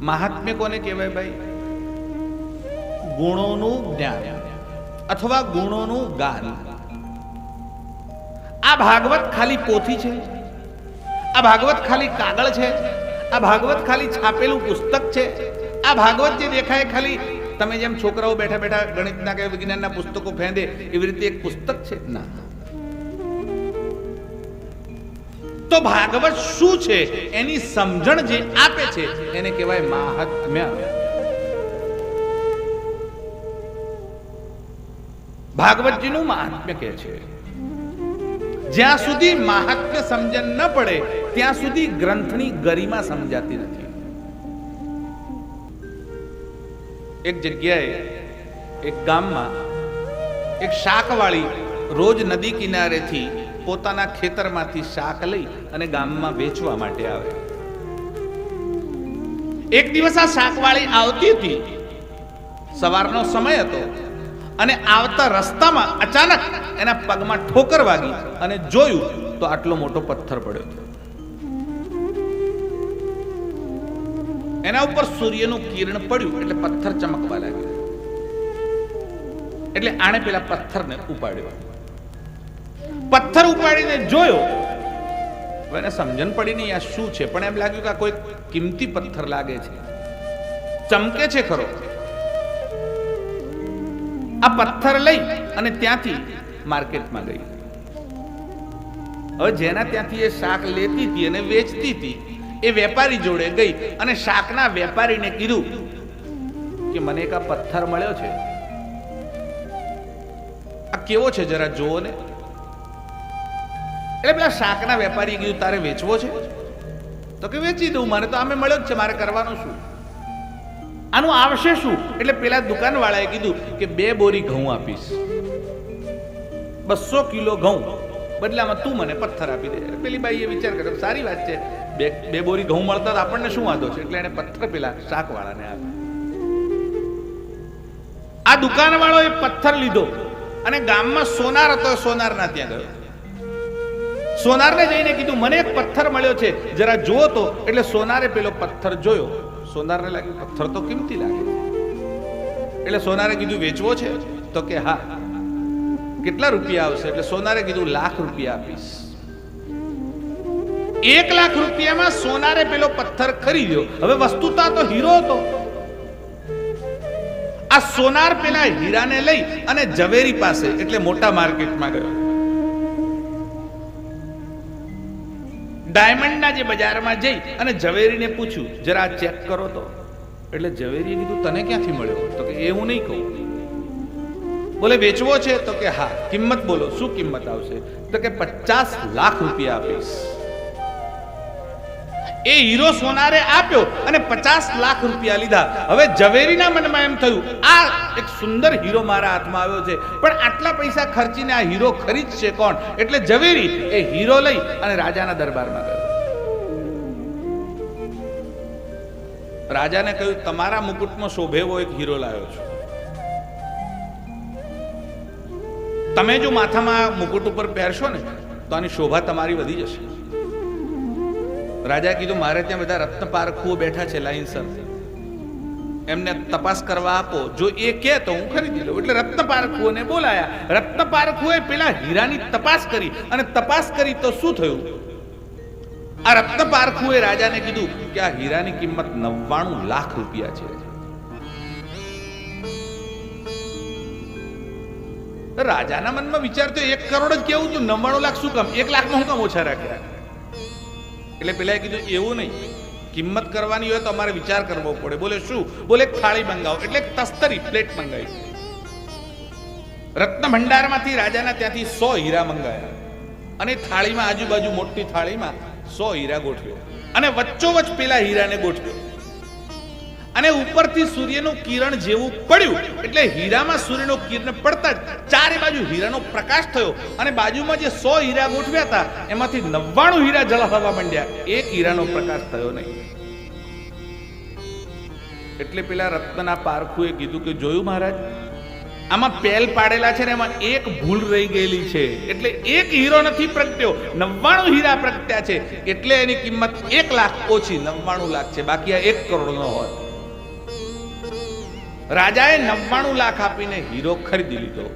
મહાત્મ્ય કોને કહેવાય ભાઈ? ગુણોનું જ્ઞાન અથવા ગુણોનું ગાન. આ ભાગવત ખાલી પોથી છે. આ ભાગવત ખાલી કાગળ છે. આ ભાગવત ખાલી છાપેલું પુસ્તક છે. આ ભાગવત જે દેખાય ખાલી, તમે જેમ છોકરાઓ બેઠા બેઠા ગણિતના કે વિજ્ઞાનના પુસ્તકો ફેંદે, એવી રીતે એક પુસ્તક છે? ના. તો ભાગવત શું છે? એની સમજણ જે આપે છે, એને કહેવાય મહાત્મ્ય. ભાગવતજીનું મહાત્મ્ય કહે છે, જ્યાં સુધી મહાત્મ્ય સમજણ ન પડે, ત્યાં સુધી ગ્રંથની ગરિમા સમજાતી નથી. એક જગ્યાએ, એક ગામમાં, એક શાકવાળી રોજ નદી કિનારેથી પોતાના ખેતરમાંથી શાક લઈ અને ગામમાં વેચવા માટે આવે. એક દિવસ આ શાકવાળી આવતી હતી. સવારનો સમય હતો અને આવતા રસ્તામાં અચાનક એના પગમાં ઠોકર વાગી અને જોયું તો આટલો મોટો પથ્થર પડ્યો હતો. એના ઉપર સૂર્યનું કિરણ પડ્યું એટલે પથ્થર ચમકવા લાગ્યો. એટલે આણે પેલા પથ્થરને ઉપાડ્યો. પથ્થર ઉપાડીને જોયો. એને સમજણ પડી નહીં આ શું છે? પણ એમ લાગ્યું કે આ કોઈ કિંમતી પથ્થર લાગે છે. ચમકે છે ખરો. આ પથ્થર લઈ અને ત્યાંથી માર્કેટમાં ગઈ. હવે જેના ત્યાંથી એ શાક લેતી હતી અને વેચતી હતી, એ વેપારી જોડે ગઈ અને શાકના વેપારીને કીધું કે મને એક આ પથ્થર મળ્યો છે. આ કેવો છે? જરા જોવો ને. એટલે પેલા શાકના વેપારી કીધું, તારે વેચવો છે? તો કે, વેચી દઉં, મને તો આમે મળ્યો જ છે, મારે કરવાનું શું? આનું આવશે શું? એટલે પેલા દુકાનવાળાએ કીધું કે, બે બોરી ઘઉં આપીશ. બસો કિલો ઘઉં. બદલામાં તું મને પથ્થર આપી દે. એટલે પેલી બાઈએ વિચાર કર્યો, સારી વાત છે. બે બે બોરી ઘઉં મળતા આપણને શું વાંધો છે? એટલે એને પથ્થર પેલા શાકવાળાને આપ્યો. આ દુકાનવાળો એ પથ્થર લીધો અને ગામમાં સોનાર હતો, સોનારના ત્યાં ગયો. સોનારને જઈને કીધું, મને એક પથ્થર મળ્યો છે, જરા જુઓ તો. એટલે સોનારે પેલો પથ્થર જોયો. સોનારને લાગ્યું, પથ્થર તો કિંમતી લાગે. એટલે સોનારે કીધું, વેચવો છે? તો કે, હા. કેટલા રૂપિયા આવશે? એટલે સોનારે કીધું, લાખ રૂપિયા આપીશ. એક લાખ રૂપિયામાં સોનારે પેલો પથ્થર ખરીદ્યો. હવે વસ્તુતા તો હીરો હતો. આ સોનાર પેલા હીરાને લઈ અને ઝવેરી પાસે, એટલે મોટા માર્કેટમાં ગયો. ડાયમંડના જે બજારમાં જઈ અને ઝવેરીને પૂછ્યું, જરા ચેક કરો તો. એટલે ઝવેરીએ કીધું, તને ક્યાંથી મળ્યો? તો કે, એ હું નહીં કહું. બોલે, વેચવો છે? તો કે, હા. કિંમત બોલો, શું કિંમત આવશે? તો કે, પચાસ લાખ રૂપિયા આપીશ. એ હીરો સોનારે આપ્યો અને પચાસ લાખ રૂપિયા લીધા. હવે ઝવેરીના મનમાં એમ થયું, આ એક સુંદર હીરો મારા હાથમાં આવ્યો છે, પણ આટલા પૈસા ખર્ચીને આ હીરો ખરીદશે કોણ? એટલે ઝવેરી એ હીરો લઈ અને રાજાના દરબારમાં ગયો. રાજાને કહ્યું, તમારા મુકુટમાં શોભેવો એક હીરો લાવ્યો છું. તમે જો માથામાં મુકુટ ઉપર પહેરશો ને, તો આની શોભા તમારી વધી જશે. રાજાએ કીધું, મારે ત્યાં બધા રત્ન પારખુઓ બેઠા છે લાઈનસર એમને તપાસ કરવા આપો. જો એ કે તો હું ખરીદી લઉં. એટલે રત્ન પારખુઓને બોલાયા. રત્ન પારખુઓએ પેલા હીરાની તપાસ કરી અને તપાસ કરી તો શું થયું? આ રત્ન પારખુએ રાજાને કીધું કે આ હીરાની કિંમત નવ્વાણું લાખ રૂપિયા છે. રાજાના મનમાં વિચાર તો એક કરોડ જ કેવું તું નવ્વાણું લાખ શું કામ? એક લાખમાં હું કામ ઓછા રાખ્યા? એટલે પેલા કીધું, એવું નહીં. કિંમત કરવાની હોય તો અમારે વિચાર કરવો પડે. બોલે, શું? બોલે થાળી મંગાવો. એટલે તસ્તરી પ્લેટ મંગાવી. રત્ન ભંડારમાંથી રાજાના ત્યાંથી સો હીરા મંગાયા. અને થાળીમાં આજુબાજુ મોટી થાળીમાં સો હીરા ગોઠવ્યો. અને વચ્ચોવચ પેલા હીરાને ગોઠવ્યો. અને ઉપરથી સૂર્યનું કિરણ જેવું પડ્યું. એટલે હીરામાં સૂર્યનું કિરણ પડતા જ ચારે બાજુ હીરાનો પ્રકાશ થયો. અને બાજુમાં જે સો હીરા ગોઠવ્યા હતા, એમાંથી નવ્વાણું હીરા જળહવા માંડ્યા. એક હીરાનો પ્રકાશ થયો નહીં. એટલે પેલા રત્નના પારખુએ કીધું કે, જોયું મહારાજ? આમાં પેલ પાડેલા છે ને, એમાં એક ભૂલ રહી ગયેલી છે. એટલે એક હીરો નથી પ્રગટ્યો, નવ્વાણું હીરા પ્રગટ્યા છે. એટલે એની કિંમત એક લાખ ઓછી, નવ્વાણું લાખ છે. બાકી આ એક કરોડ નો હોત રાજાએ નવ્વાણું લાખ આપીને હીરો ખરીદી લીધો.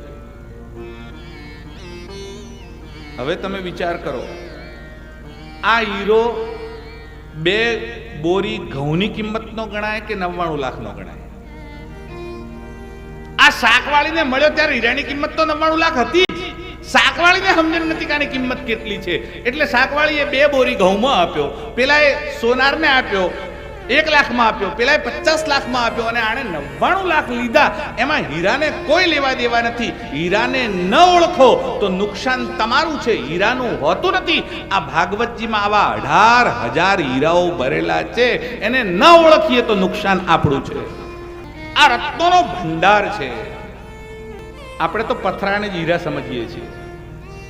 હવે તમે વિચાર કરો, આ હીરો બે બોરી ઘઉંની કિંમતનો ગણાય કે નવ્વાણું લાખનો ગણાય? આ શાકવાળીને મળ્યો ત્યારે હીરાની કિંમત તો નવ્વાણું લાખ હતી શાકવાળીને સમજણ નથી કાની કિંમત કેટલી છે. એટલે શાકવાળીએ બે બોરી ઘઉંમાં આપ્યો, પેલાએ સોનારને આપ્યો એક લાખમાં આપ્યો, પેલાએ પચાસ લાખમાં આપ્યો અને આણે નવ્વાણું લાખ લીધા. એમાં હીરાને કોઈ લેવા દેવા નથી. હીરાને ન ઓળખો તો નુકસાન તમારું છે. હીરાનું હોતું નથી. આ ભાગવતજીમાં આવા અઢાર હજાર હીરાઓ ભરેલા છે. એને ન ઓળખીએ તો નુકસાન આપણું છે. આ રત્નોનો ભંડાર છે. આપણે તો પથરાને જ હીરા સમજીએ છીએ.